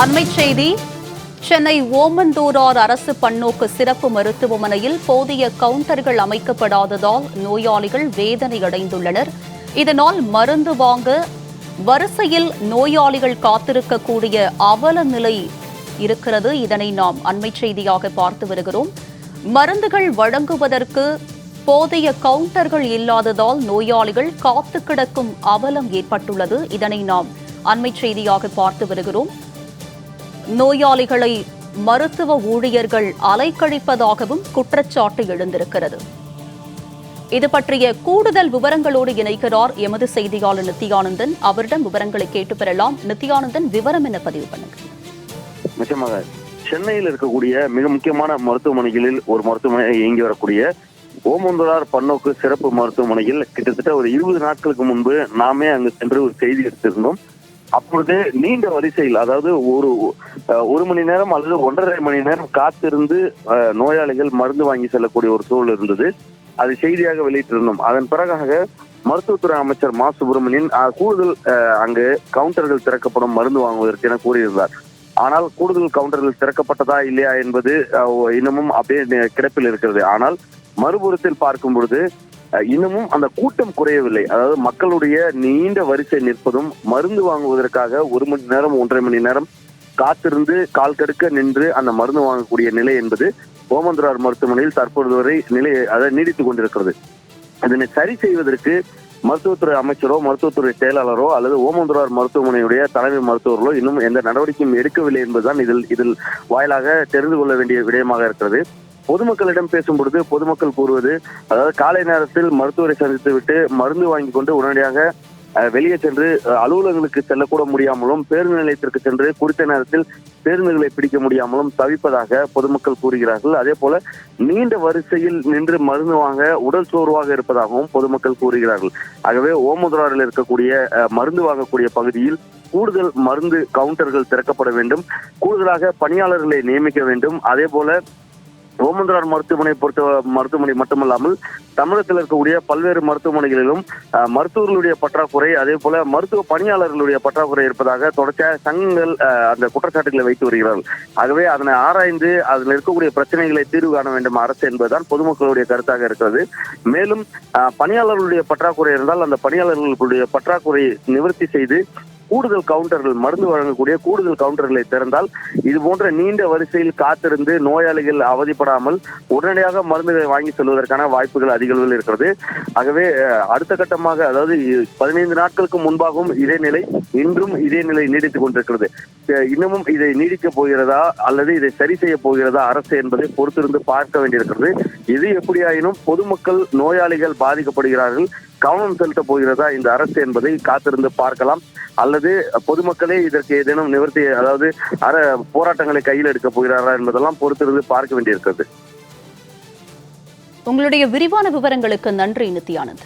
அண்மை செய்தி சென்னை ஓமந்தூரார் அரசு பன்னோக்கு சிறப்பு மருத்துவமனையில் போதிய கவுண்டர்கள் அமைக்கப்படாததால் நோயாளிகள் வேதனை அடைந்துள்ளனர் இதனால் மருந்து வாங்க வரிசையில் நோயாளிகள் காத்திருக்கக்கூடிய அவல நிலை இருக்கிறது. இதனை நாம் அண்மை செய்தியாக பார்த்து வருகிறோம். மருந்துகள் வழங்குவதற்கு போதிய கவுண்டர்கள் இல்லாததால் நோயாளிகள் காத்து கிடக்கும் அவலம் ஏற்பட்டுள்ளது. இதனை நாம் அண்மை செய்தியாக பார்த்து வருகிறோம். நோயாளிகளை மருத்துவ ஊழியர்கள் அலைக்கழிப்பதாகவும் குற்றச்சாட்டு எழுந்திருக்கிறது. இது பற்றிய கூடுதல் விவரங்களோடு இணைக்கிறார் எமது செய்தியாளர் நித்யானந்தன் அவரிடம் விவரங்களை கேட்டு பெறலாம். நித்யானந்தன் விவரம் என்ன பதிவு பண்ணுங்க. நிச்சயமாக சென்னையில் இருக்கக்கூடிய மிக முக்கியமான மருத்துவமனைகளில் ஒரு மருத்துவமனை இயங்கி வரக்கூடிய ஓமந்தரார் பன்னோக்கு சிறப்பு மருத்துவமனையில் கிட்டத்தட்ட ஒரு இருபது நாட்களுக்கு முன்பு நாமே அங்கு சென்று ஒரு செய்தி எடுத்திருந்தோம். அப்பொழுது நீண்ட வரிசையில் அதாவது ஒரு அஹ், ஒரு மணி நேரம் அல்லது ஒன்றரை மணி நேரம் காத்திருந்து அஹ், நோயாளிகள் மருந்து வாங்கி செல்லக்கூடிய ஒரு சூழல் இருந்தது. அது செய்தியாக வெளியிட்டிருந்தோம். அதன் பிறகாக மருத்துவத்துறை அமைச்சர் மா. சுப்பிரமணியன் கூடுதல் அங்கு கவுண்டர்கள் திறக்கப்படும் மருந்து வாங்குவதற்கு என கூறியிருந்தார். ஆனால் கூடுதல் கவுண்டர்கள் திறக்கப்பட்டதா இல்லையா என்பது அஹ், இன்னமும் அப்படியே கிடப்பில் இருக்கிறது. ஆனால் மறுபுறத்தில் பார்க்கும் பொழுது இன்னமும் அந்த கூட்டம் குறையவில்லை. அதாவது மக்களுடைய நீண்ட வரிசை நிற்பதும் மருந்து வாங்குவதற்காக ஒரு மணி நேரம் ஒன்றரை மணி நேரம் காத்திருந்து கால் கடுக்க நின்று அந்த மருந்து வாங்கக்கூடிய நிலை என்பது ஓமந்தூரார் மருத்துவமனையில் தற்பொழுது வரை நிலை அதை நீடித்துக் கொண்டிருக்கிறது. இதனை சரி செய்வதற்கு மருத்துவத்துறை அமைச்சரோ மருத்துவத்துறை செயலாளரோ அல்லது ஓமந்தூரார் மருத்துவமனையுடைய தலைமை மருத்துவர்களோ இன்னும் எந்த நடவடிக்கையும் எடுக்கவில்லை என்பதுதான் இதில் இதில் வாயிலாக தெரிந்து கொள்ள வேண்டிய விடயமாக இருக்கிறது. பொதுமக்களிடம் பேசும் பொழுது பொதுமக்கள் கூறுவது அதாவது காலை நேரத்தில் மருத்துவரை சந்தித்து விட்டு மருந்து வாங்கி கொண்டு உடனடியாக வெளியே சென்று அலுவலகங்களுக்கு செல்லக்கூட முடியாமலும் பேருந்து நிலையத்திற்கு சென்று குறித்த நேரத்தில் பேருந்துகளை பிடிக்க முடியாமலும் தவிப்பதாக பொதுமக்கள் கூறுகிறார்கள். அதே போல நீண்ட வரிசையில் நின்று மருந்து வாங்க உடல் சோர்வாக இருப்பதாகவும் பொதுமக்கள் கூறுகிறார்கள். ஆகவே ஓமதுராரில் இருக்கக்கூடிய மருந்து வாங்கக்கூடிய பகுதியில் கூடுதல் மருந்து கவுண்டர்கள் திறக்கப்பட வேண்டும். கூடுதலாக பணியாளர்களை நியமிக்க வேண்டும். அதே போல ஓமந்தரார் மருத்துவமனை பொறுத்த மருத்துவமனை மட்டுமல்லாமல் தமிழகத்தில் இருக்கக்கூடிய பல்வேறு மருத்துவமனைகளிலும் மருத்துவர்களுடைய பற்றாக்குறை அதே போல மருத்துவ பணியாளர்களுடைய பற்றாக்குறை இருப்பதாக தொடர்ச்சியாக சங்கங்கள் அந்த குற்றச்சாட்டுகளை வைத்து வருகிறார்கள். ஆகவே அதனை ஆராய்ந்து அதில் இருக்கக்கூடிய பிரச்சனைகளை தீர்வு காண வேண்டும் அரசு என்பதுதான் பொதுமக்களுடைய கருத்தாக இருக்கிறது. மேலும் பணியாளர்களுடைய பற்றாக்குறை இருந்தால் அந்த பணியாளர்களுடைய பற்றாக்குறை நிவர்த்தி செய்து கூடுதல் கவுண்டர்கள் மருந்து வழங்கக்கூடிய கூடுதல் கவுண்டர்களை திறந்தால் இது போன்ற நீண்ட வரிசையில் காத்திருந்து நோயாளிகள் அவதிப்படாமல் உடனடியாக மருந்துகளை வாங்கி செல்வதற்கான வாய்ப்புகள் அதிகளவில் இருக்கிறது. ஆகவே அடுத்த கட்டமாக அதாவது பதினைந்து நாட்களுக்கு முன்பாகவும் இதே நிலை இன்றும் இதே நிலை நீடித்துக் கொண்டிருக்கிறது. இன்னமும் இதை நீடிக்கப் போகிறதா அல்லது இதை சரி செய்ய போகிறதா அரசு என்பதை பொறுத்திருந்து பார்க்க வேண்டியிருக்கிறது. எது எப்படியாயினும் பொதுமக்கள் நோயாளிகள் பாதிக்கப்படுகிறார்கள். கவனம் செலுத்தப் போகிறதா இந்த அரசு என்பதை காத்திருந்து பார்க்கலாம். அல்லது பொதுமக்களே இதற்கு ஏதேனும் நிவர்த்தி அதாவது அற போராட்டங்களை கையில் எடுக்க போகிறாரா என்பதெல்லாம் பொறுத்திருந்து பார்க்க வேண்டியிருக்கிறது. உங்களுடைய விரிவான விவரங்களுக்கு நன்றி நித்யானந்த்.